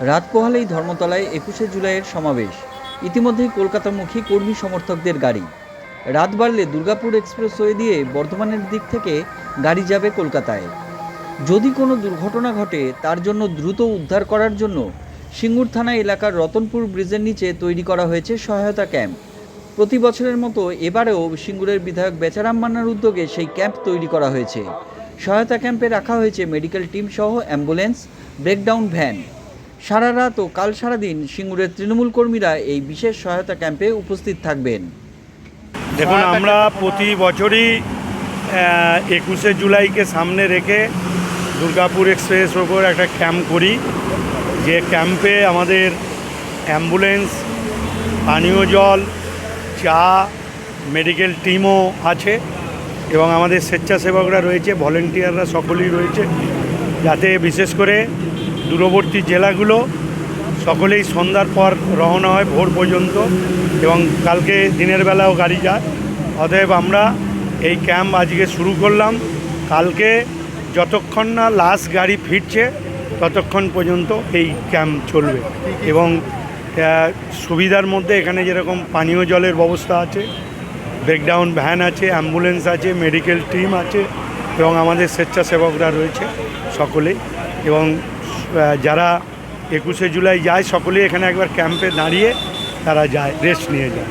রাত পোহালেই ধর্মতলায় একুশে জুলাইয়ের সমাবেশ। ইতিমধ্যেই কলকাতামুখী কর্মী সমর্থকদের গাড়ি। রাত বাড়লে দুর্গাপুর এক্সপ্রেস এক্সপ্রেসওয়ে দিয়ে বর্ধমানের দিক থেকে গাড়ি যাবে কলকাতায়। যদি কোনো দুর্ঘটনা ঘটে, তার জন্য দ্রুত উদ্ধার করার জন্য সিঙ্গুর থানা এলাকার রতনপুর ব্রিজের নিচে তৈরি করা হয়েছে সহায়তা ক্যাম্প। প্রতি বছরের মতো এবারেও সিঙ্গুরের বিধায়ক বেচারাম মান্নার উদ্যোগে সেই ক্যাম্প তৈরি করা হয়েছে। সহায়তা ক্যাম্পে রাখা হয়েছে মেডিকেল টিম সহ অ্যাম্বুলেন্স, ব্রেকডাউন ভ্যান। সারা রাত ও কাল সারাদিন সিঙ্গুরের তৃণমূল কর্মীরা এই বিশেষ সহায়তা ক্যাম্পে উপস্থিত থাকবেন। দেখুন, আমরা প্রতি বছরই একুশে জুলাইকে সামনে রেখে দুর্গাপুর এক্সপ্রেস ওপর একটা ক্যাম্প করি। যে ক্যাম্পে আমাদের অ্যাম্বুলেন্স, পানীয় জল, চা, মেডিকেল টিমও আছে এবং আমাদের স্বেচ্ছাসেবকরা রয়েছে, ভলেন্টিয়াররা সকলেই রয়েছে। যাতে বিশেষ করে দূরবর্তী জেলাগুলো সকলেই সন্ধ্যার পর রওনা হয় ভোর পর্যন্ত এবং কালকে দিনের বেলাও গাড়ি যায়। অতএব আমরা এই ক্যাম্প আজকে শুরু করলাম। কালকে যতক্ষণ না লাস্ট গাড়ি ফিরছে, ততক্ষণ পর্যন্ত এই ক্যাম্প চলবে এবং সুবিধার মধ্যে এখানে যেরকম পানীয় জলের ব্যবস্থা আছে ব্রেকডাউন ভ্যান আছে অ্যাম্বুলেন্স আছে মেডিকেল টিম আছে এবং আমাদের স্বেচ্ছাসেবকরা রয়েছে সকলেই এবং যারা একুশে জুলাই যায় সকলেই এখানে একবার ক্যাম্পে দাঁড়িয়ে তারা যায়, রেস্ট নিয়ে যায়।